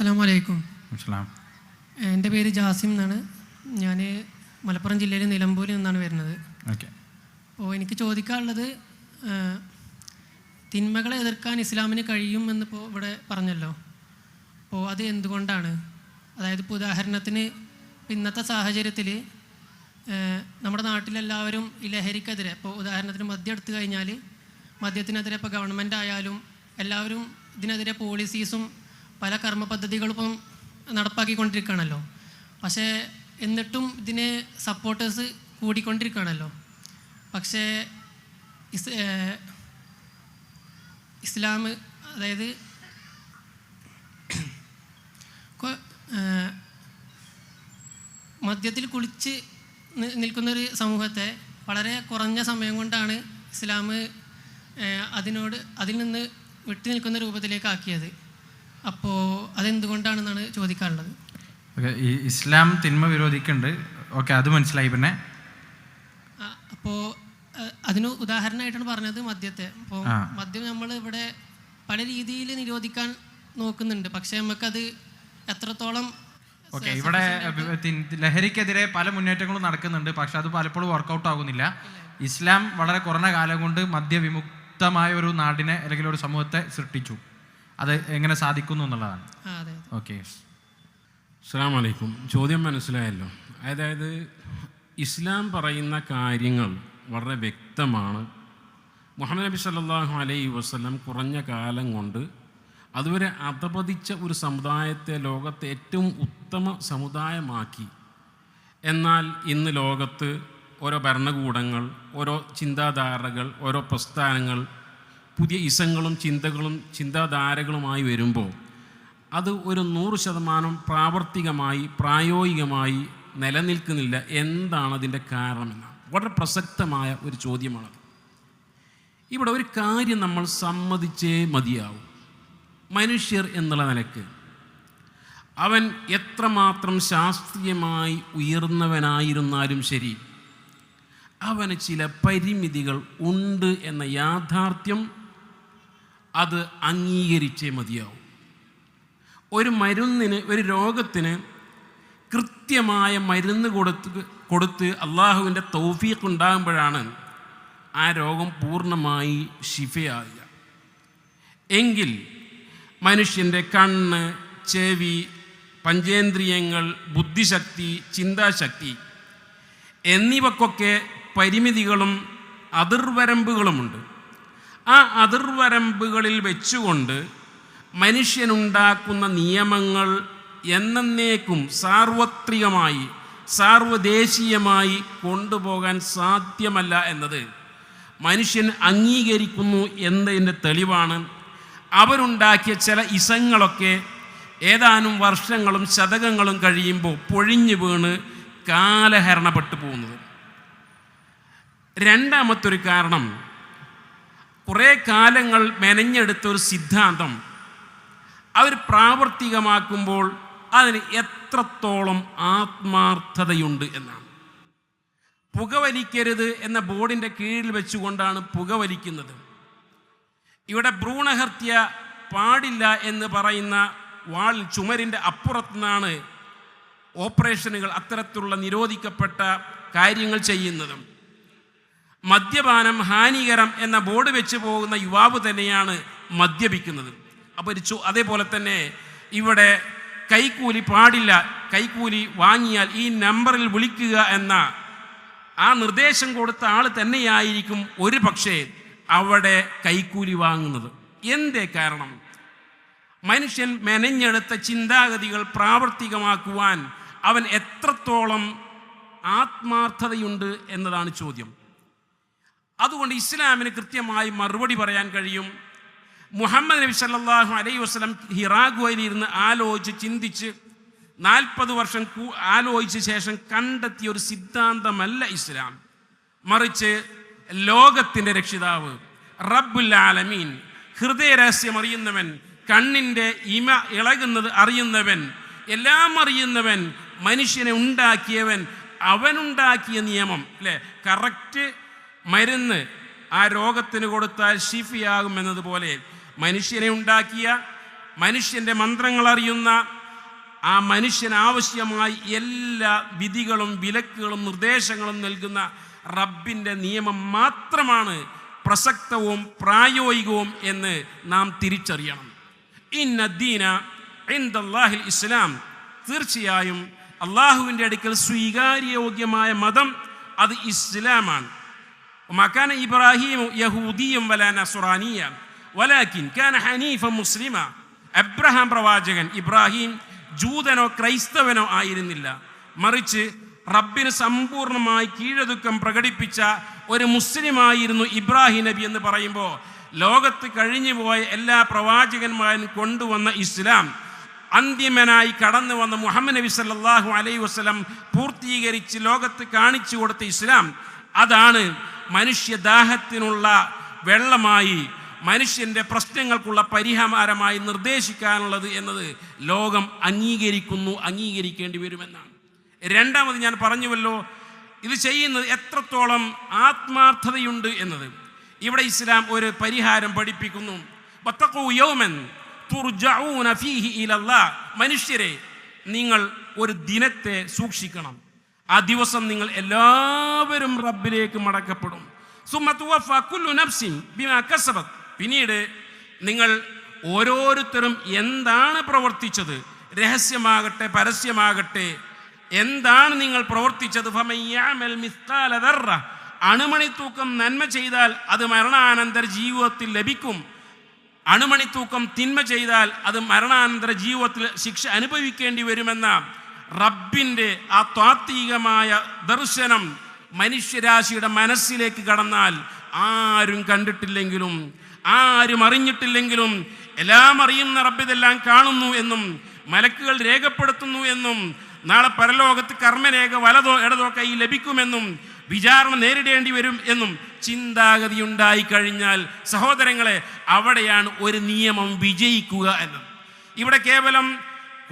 അസ്സാം വലൈക്കും മനസ്സിലാം എന്റെ പേര് ജാസിം എന്നാണ്. ഞാൻ മലപ്പുറം ജില്ലയിലെ നിലമ്പൂരിൽ നിന്നാണ് വരുന്നത്. ഓക്കെ. അപ്പോൾ എനിക്ക് ചോദിക്കാനുള്ളത് തിന്മകളെ എതിർക്കാൻ ഇസ്ലാമിന് കഴിയും എന്നിപ്പോൾ ഇവിടെ പറഞ്ഞല്ലോ. അപ്പോൾ അത് എന്തുകൊണ്ടാണ്? അതായത് ഇപ്പോൾ ഉദാഹരണത്തിന് ഇന്നത്തെ സാഹചര്യത്തിൽ നമ്മുടെ നാട്ടിലെല്ലാവരും ഈ ലഹരിക്കെതിരെ ഇപ്പോൾ ഉദാഹരണത്തിന് മദ്യം എടുത്തു കഴിഞ്ഞാൽ മദ്യത്തിനെതിരെ ഇപ്പോൾ ഗവൺമെന്റ് ആയാലും എല്ലാവരും ഇതിനെതിരെ പോളിസീസും പല കർമ്മ പദ്ധതികളും ഇപ്പം നടപ്പാക്കിക്കൊണ്ടിരിക്കുകയാണല്ലോ. പക്ഷേ എന്നിട്ടും ഇതിന് സപ്പോർട്ടേഴ്സ് കൂടിക്കൊണ്ടിരിക്കുകയാണല്ലോ. പക്ഷേ ഇസ് ഇസ്ലാം അതായത് മദ്യത്തിൽ കുളിച്ച് നിൽക്കുന്നൊരു സമൂഹത്തെ വളരെ കുറഞ്ഞ സമയം കൊണ്ടാണ് ഇസ്ലാം അതിനോട് അതിൽ നിന്ന് വിട്ടു നിൽക്കുന്ന രൂപത്തിലേക്ക് ആക്കിയത്. അപ്പോൾ അതെന്തുകൊണ്ടാണെന്നാണ് ചോദിക്കാറുള്ളത് ഓക്കെ ഈ ഇസ്ലാം തിന്മ വിരോധിക്കുന്നുണ്ട്. ഓക്കെ അത് മനസ്സിലായി പിന്നെ. അപ്പോൾ അതിന് ഉദാഹരണമായിട്ടാണ് പറഞ്ഞത് മദ്യത്തെ. അപ്പോൾ മദ്യം നമ്മൾ ഇവിടെ പല രീതിയിൽ നിരോധിക്കാൻ നോക്കുന്നുണ്ട്. പക്ഷേ നമുക്കത് എത്രത്തോളം ഓക്കെ ഇവിടെ ലഹരിക്കെതിരെ പല മുന്നേറ്റങ്ങളും നടക്കുന്നുണ്ട്. പക്ഷെ അത് പലപ്പോഴും വർക്കൗട്ട് ആകുന്നില്ല. ഇസ്ലാം വളരെ കുറഞ്ഞ കാലം കൊണ്ട് മദ്യവിമുക്തമായ ഒരു നാടിനെ അല്ലെങ്കിൽ ഒരു സമൂഹത്തെ സൃഷ്ടിച്ചു. അത് എങ്ങനെ സാധിക്കുന്നു എന്നുള്ളതാണ്. അതെ ഓക്കെ അസ്സാം വലൈക്കും ചോദ്യം മനസ്സിലായല്ലോ. അതായത് ഇസ്ലാം പറയുന്ന കാര്യങ്ങൾ വളരെ വ്യക്തമാണ്. മുഹമ്മദ് നബി സല്ലാഹു അലൈ വസ്ലം കുറഞ്ഞ കാലം കൊണ്ട് അതുവരെ അധപതിച്ച ഒരു സമുദായത്തെ ലോകത്തെ ഏറ്റവും ഉത്തമ സമുദായമാക്കി. എന്നാൽ ഇന്ന് ലോകത്ത് ഓരോ ഭരണകൂടങ്ങൾ ഓരോ ചിന്താധാരകൾ ഓരോ പ്രസ്ഥാനങ്ങൾ പുതിയ ഇസങ്ങളും ചിന്തകളും ചിന്താധാരകളുമായി വരുമ്പോൾ അത് ഒരു നൂറ് ശതമാനം പ്രാവർത്തികമായി പ്രായോഗികമായി നിലനിൽക്കുന്നില്ല. എന്താണ് അതിന്റെ കാരണമെന്നാണ് വളരെ പ്രസക്തമായ ഒരു ചോദ്യമാണത്. ഇവിടെ ഒരു കാര്യം നമ്മൾ സമ്മതിച്ചേ മതിയാവും. മനുഷ്യർ എന്നുള്ള നിലയ്ക്ക് അവൻ എത്രമാത്രം ശാസ്ത്രീയമായി ഉയർന്നവനായിരുന്നാലും ശരി അവന് ചില പരിമിതികൾ ഉണ്ട് എന്ന യാഥാർത്ഥ്യം അത് അംഗീകരിച്ചേ മതിയാവും. ഒരു മരുന്നിന് ഒരു രോഗത്തിന് കൃത്യമായ മരുന്ന് കൊടുത്ത് കൊടുത്ത് അള്ളാഹുവിന്റെ തൗഫീഖ് ഉണ്ടാകുമ്പോഴാണ് ആ രോഗം പൂർണമായി ശിഫയാകുക. എങ്കിൽ മനുഷ്യന്റെ കണ്ണ് ചെവി പഞ്ചേന്ദ്രിയങ്ങൾ ബുദ്ധിശക്തി ചിന്താശക്തി എന്നിവക്കൊക്കെ പരിമിതികളും അതിർവരമ്പുകളുമുണ്ട്. ആ അതിർവരമ്പുകളിൽ വെച്ചുകൊണ്ട് മനുഷ്യനുണ്ടാക്കുന്ന നിയമങ്ങൾ എന്നേക്കും സാർവത്രികമായി സാർവദേശീയമായി കൊണ്ടുപോകാൻ സാധ്യമല്ല എന്നത്. മനുഷ്യൻ അംഗീകരിക്കുന്നു എന്നതിന്റെ തെളിവാണ്. അവരുണ്ടാക്കിയ ചില ഇസങ്ങളൊക്കെ ഏതാനും വർഷങ്ങളും ശതകങ്ങളും കഴിയുമ്പോൾ പൊഴിഞ്ഞു വീണ് കാലഹരണപ്പെട്ടു പോകുന്നത്. രണ്ടാമത്തൊരു കാരണം കുറേ കാലങ്ങൾ മെനഞ്ഞെടുത്ത ഒരു സിദ്ധാന്തം. അവർ പ്രാവർത്തികമാക്കുമ്പോൾ അതിന് എത്രത്തോളം ആത്മാർത്ഥതയുണ്ട് എന്നാണ്. പുകവലിക്കരുത് എന്ന ബോർഡിന്റെ കീഴിൽ വെച്ചുകൊണ്ടാണ് പുകവലിക്കുന്നത്. ഇവിടെ ഭ്രൂണഹത്യ പാടില്ല എന്ന് പറയുന്ന വാൾ ചുമരിന്റെ അപ്പുറത്തു നിന്നാണ് ഓപ്പറേഷനുകൾ അത്തരത്തിലുള്ള നിരോധിക്കപ്പെട്ട കാര്യങ്ങൾ ചെയ്യുന്നതും. മദ്യപാനം ഹാനികരം എന്ന ബോർഡ് വെച്ച് പോകുന്ന യുവാവ് തന്നെയാണ് മദ്യപിക്കുന്നത്. അപ്പോൾ ഒരു അതേപോലെ തന്നെ ഇവിടെ കൈക്കൂലി പാടില്ല കൈക്കൂലി വാങ്ങിയാൽ ഈ നമ്പറിൽ വിളിക്കുക എന്ന ആ നിർദ്ദേശം കൊടുത്ത ആൾ തന്നെയായിരിക്കും ഒരു പക്ഷേ അവിടെ കൈക്കൂലി വാങ്ങുന്നത്. എന്തേ കാരണം? മനുഷ്യൻ മെനഞ്ഞെടുത്ത ചിന്താഗതികൾ പ്രാവർത്തികമാക്കുവാൻ അവൻ എത്രത്തോളം ആത്മാർത്ഥതയുണ്ട് എന്നതാണ് ചോദ്യം. അതുകൊണ്ട് ഇസ്ലാമിന് കൃത്യമായി മറുപടി പറയാൻ കഴിയും. മുഹമ്മദ് നബി സല്ലാഹു അലൈഹി വസ്ലം ഹിറാഗുവയിൽ ഇരുന്ന് ആലോചിച്ച് ചിന്തിച്ച് നാൽപ്പത് വർഷം ആലോചിച്ച ശേഷം കണ്ടെത്തിയ ഒരു സിദ്ധാന്തമല്ല ഇസ്ലാം. മറിച്ച് ലോകത്തിന്റെ രക്ഷിതാവ് റബ്ബുൽ ആലമീൻ ഹൃദയരഹസ്യം അറിയുന്നവൻ കണ്ണിന്റെ ഇമ ഇളകുന്നത് അറിയുന്നവൻ എല്ലാം അറിയുന്നവൻ മനുഷ്യനെ ഉണ്ടാക്കിയവൻ അവനുണ്ടാക്കിയ നിയമം അല്ലേ? കറക്റ്റ് മരുന്ന് ആ രോഗത്തിന് കൊടുത്താൽ ഷിഫിയാകും എന്നതുപോലെ മനുഷ്യനെ ഉണ്ടാക്കിയ മനുഷ്യന്റെ മന്ത്രങ്ങൾ അറിയുന്ന ആ മനുഷ്യന് ആവശ്യമായി എല്ലാ വിധികളും വിലക്കുകളും നിർദ്ദേശങ്ങളും നൽകുന്ന റബ്ബിന്റെ നിയമം മാത്രമാണ് പ്രസക്തവും പ്രായോഗികവും എന്ന് നാം തിരിച്ചറിയണം. ഇന്ന ദീന ഇന്ദാഹിൽ ഇസ്ലാം. തീർച്ചയായും അള്ളാഹുവിന്റെ അടുക്കൽ സ്വീകാര്യയോഗ്യമായ മതം അത് ഇസ്ലാമാണ്. وما إبراهيم يهوديا ولا نصرانيا ولكن كان حنيفا مسلما അബ്രഹാം പ്രവാചകൻ ഇബ്രാഹിം ജൂതനോ ക്രൈസ്തവനോ ആയിരുന്നില്ല മറിച്ച് റബ്ബിന് സമ്പൂർണ്ണമായി കീഴതുക്കം പ്രകടിപ്പിച്ച ഒരു മുസ്ലിമായിരുന്നു ഇബ്രാഹിം നബി എന്ന് പറയുമ്പോൾ ലോകത്ത് കഴിഞ്ഞുപോയ എല്ലാ പ്രവാചകന്മാരും കൊണ്ടുവന്ന ഇസ്ലാം അന്തിമനായി കടന്നു വന്ന മുഹമ്മദ് നബി സല്ലല്ലാഹു അലൈഹി വസല്ലം പൂർത്തീകരിച്ച് ലോകത്ത് കാണിച്ചു കൊടുത്ത ഇസ്ലാം അതാണ് മനുഷ്യദാഹത്തിനുള്ള വെള്ളമായി മനുഷ്യന്റെ പ്രശ്നങ്ങൾക്കുള്ള പരിഹാരമായി നിർദ്ദേശിക്കാനുള്ളത് എന്നത് ലോകം അംഗീകരിക്കുന്നു അംഗീകരിക്കേണ്ടി വരുമെന്നാണ്. രണ്ടാമത് ഞാൻ പറഞ്ഞുവല്ലോ ഇത് ചെയ്യുന്നത് എത്രത്തോളം ആത്മാർത്ഥതയുണ്ട് എന്നത്. ഇവിടെ ഇസ്ലാം ഒരു പരിഹാരം പഠിപ്പിക്കുന്നു. ഫീഹി. മനുഷ്യരെ നിങ്ങൾ ഒരു ദിനത്തെ സൂക്ഷിക്കണം. ആ ദിവസം നിങ്ങൾ എല്ലാവരും റബ്ബിലേക്ക് മടക്കപ്പെടും. പിന്നീട് നിങ്ങൾ ഓരോരുത്തരും എന്താണ് പ്രവർത്തിച്ചത്? രഹസ്യമാകട്ടെ പരസ്യമാകട്ടെ എന്താണ് നിങ്ങൾ പ്രവർത്തിച്ചത്? അണുമണിത്തൂക്കം നന്മ ചെയ്താൽ അത് മരണാനന്തര ജീവിതത്തിൽ ലഭിക്കും. അണുമണിത്തൂക്കം തിന്മ ചെയ്താൽ അത് മരണാനന്തര ജീവിതത്തിൽ ശിക്ഷ അനുഭവിക്കേണ്ടി വരുമെന്ന. റബ്ബിന്റെ ആ താത്വികമായ ദർശനം മനുഷ്യരാശിയുടെ മനസ്സിലേക്ക് കടന്നാൽ ആരും കണ്ടിട്ടില്ലെങ്കിലും ആരും അറിഞ്ഞിട്ടില്ലെങ്കിലും എല്ലാം അറിയുന്ന റബ്ബ് ഇതെല്ലാം കാണുന്നു എന്നും മലക്കുകൾ രേഖപ്പെടുത്തുന്നു എന്നും നാളെ പരലോകത്ത് കർമ്മരേഖ വലതോ ഇടതോ കൈ ലഭിക്കുമെന്നും വിചാരണ നേരിടേണ്ടി വരും എന്നും ചിന്താഗതി ഉണ്ടായി കഴിഞ്ഞാൽ സഹോദരങ്ങളെ അവിടെയാണ് ഒരു നിയമം വിജയിക്കുക എന്നത്. ഇവിടെ കേവലം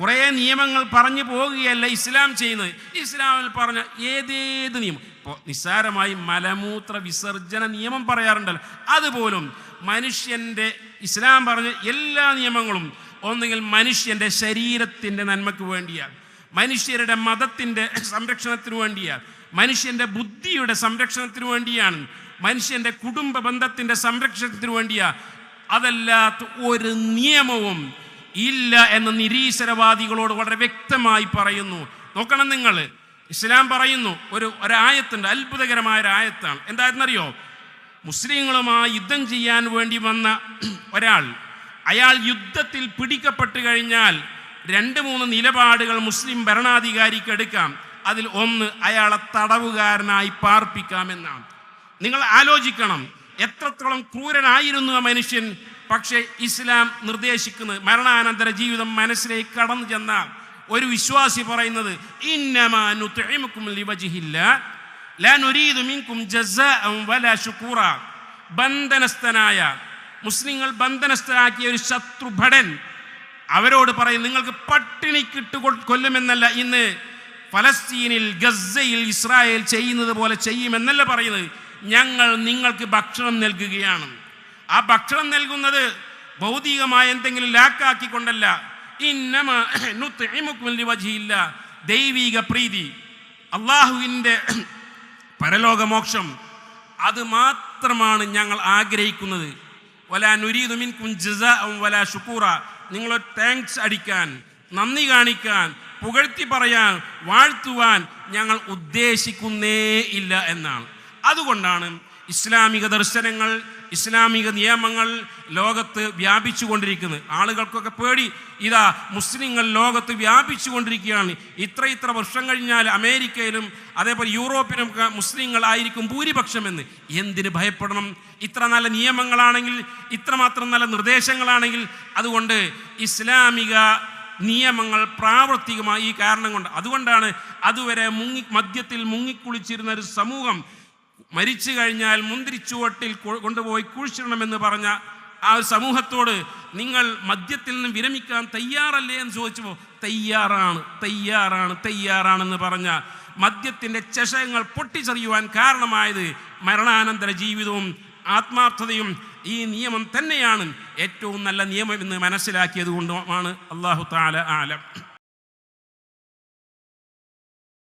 കുറേ നിയമങ്ങൾ പറഞ്ഞു പോകുകയല്ല ഇസ്ലാം ചെയ്യുന്നത്. ഇസ്ലാമിൽ പറഞ്ഞ ഏതേത് നിയമം? ഇപ്പോൾ നിസ്സാരമായി മലമൂത്ര വിസർജന നിയമം പറയാറുണ്ടല്ലോ. അതുപോലും മനുഷ്യന്റെ ഇസ്ലാം പറഞ്ഞ എല്ലാ നിയമങ്ങളും ഒന്നുകിൽ മനുഷ്യന്റെ ശരീരത്തിന്റെ നന്മയ്ക്ക് വേണ്ടിയാണ്. മനുഷ്യരുടെ മതത്തിന്റെ സംരക്ഷണത്തിന് വേണ്ടിയാണ്. മനുഷ്യന്റെ ബുദ്ധിയുടെ സംരക്ഷണത്തിന് വേണ്ടിയാണ്. മനുഷ്യന്റെ കുടുംബ ബന്ധത്തിന്റെ സംരക്ഷണത്തിന് വേണ്ടിയാണ്. അതല്ലാത്ത ഒരു നിയമവും ഇല്ല എന്ന് നിരീശ്വരവാദികളോട് വളരെ വ്യക്തമായി പറയുന്നു. നോക്കണം നിങ്ങൾ. ഇസ്ലാം പറയുന്നു ഒരു ഒരായത്തുണ്ട് അത്ഭുതകരമായ ഒരു ആയത്താണ് എന്തായിരുന്നറിയോ? മുസ്ലിങ്ങളുമായി യുദ്ധം ചെയ്യാൻ വേണ്ടി വന്ന ഒരാൾ അയാൾ യുദ്ധത്തിൽ പിടിക്കപ്പെട്ട് കഴിഞ്ഞാൽ രണ്ട് മൂന്ന് നിലപാടുകൾ മുസ്ലിം ഭരണാധികാരിക്ക് എടുക്കാം. അതിൽ ഒന്ന് അയാളെ തടവുകാരനായി പാർപ്പിക്കാമെന്നാണ് നിങ്ങൾ ആലോചിക്കണം എത്രത്തോളം ക്രൂരനായിരുന്നു ആ മനുഷ്യൻ. പക്ഷേ ഇസ്ലാം നിർദ്ദേശിക്കുന്നത് മരണാനന്തര ജീവിതം മനസ്സിലേക്ക് കടന്നു ചെന്ന ഒരു വിശ്വാസി പറയുന്നത് ബന്ധനസ്ഥനായ മുസ്ലിങ്ങൾ ബന്ധനസ്ഥനാക്കിയ ഒരു ശത്രുഭടൻ അവരോട് പറയും നിങ്ങൾക്ക് പട്ടിണിക്കിട്ട് കൊല്ലുമെന്നല്ല ഇന്ന് ഫലസ്തീനിൽ ഗസയിൽ ഇസ്രായേൽ ചെയ്യുന്നത് പോലെ ചെയ്യുമെന്നല്ല പറയുന്നത്. ഞങ്ങൾ നിങ്ങൾക്ക് ഭക്ഷണം നൽകുകയാണ്. ആ ഭക്ഷണം നൽകുന്നത് ഭൗതികമായ എന്തെങ്കിലും ലാക്കാക്കിക്കൊണ്ടല്ല. ഇന്നമ നുത്ഇമുക്കും ലിവജ്ഹില്ല ദൈവിക പ്രീതി അള്ളാഹുവിന്റെ പരലോകമോക്ഷം അത് മാത്രമാണ് ഞങ്ങൾ ആഗ്രഹിക്കുന്നത്. വലാ നുരീദു മിൻകും ജസാഅൻ വലാ ഷുക്കൂറ നിങ്ങൾ താങ്ക്സ് അടിക്കാൻ നന്ദി കാണിക്കാൻ പുകഴ്ത്തി പറയാൻ വാഴ്ത്തുവാൻ ഞങ്ങൾ ഉദ്ദേശിക്കുന്നേ ഇല്ല എന്നാണ്. അതുകൊണ്ടാണ് ഇസ്ലാമിക ദർശനങ്ങൾ ഇസ്ലാമിക നിയമങ്ങൾ ലോകത്ത് വ്യാപിച്ചു കൊണ്ടിരിക്കുന്നത് ആളുകൾക്കൊക്കെ പേടി. ഇതാ മുസ്ലിങ്ങൾ ലോകത്ത് വ്യാപിച്ചു കൊണ്ടിരിക്കുകയാണ് ഇത്ര ഇത്ര വർഷം കഴിഞ്ഞാൽ അമേരിക്കയിലും അതേപോലെ യൂറോപ്പിലും ആയിരിക്കും ഭൂരിപക്ഷമെന്ന്. എന്തിന് ഭയപ്പെടണം? ഇത്ര നല്ല നിയമങ്ങളാണെങ്കിൽ ഇത്രമാത്രം നല്ല നിർദ്ദേശങ്ങളാണെങ്കിൽ അതുകൊണ്ട് ഇസ്ലാമിക നിയമങ്ങൾ പ്രാവർത്തികമായി ഈ കാരണം കൊണ്ട്. അതുകൊണ്ടാണ് അതുവരെ മുങ്ങി മദ്യത്തിൽ മുങ്ങിക്കുളിച്ചിരുന്ന ഒരു സമൂഹം മരിച്ചു കഴിഞ്ഞാൽ മുന്തിരിച്ചുവട്ടിൽ കൊണ്ടുപോയി കുഴിച്ചിടണമെന്ന് പറഞ്ഞ ആ ഒരു സമൂഹത്തോട് നിങ്ങൾ മദ്യത്തിൽ നിന്ന് വിരമിക്കാൻ തയ്യാറല്ലേ എന്ന് ചോദിച്ചപ്പോൾ തയ്യാറാണ് തയ്യാറാണ് തയ്യാറാണെന്ന് പറഞ്ഞ മദ്യത്തിന്റെ ചഷകങ്ങൾ പൊട്ടിച്ചെറിയുവാൻ കാരണമായത് മരണാനന്തര ജീവിതവും ആത്മാർത്ഥതയും ഈ നിയമം തന്നെയാണ് ഏറ്റവും നല്ല നിയമം എന്ന് മനസ്സിലാക്കിയത് കൊണ്ടുമാണ് അള്ളാഹു താല ആലം.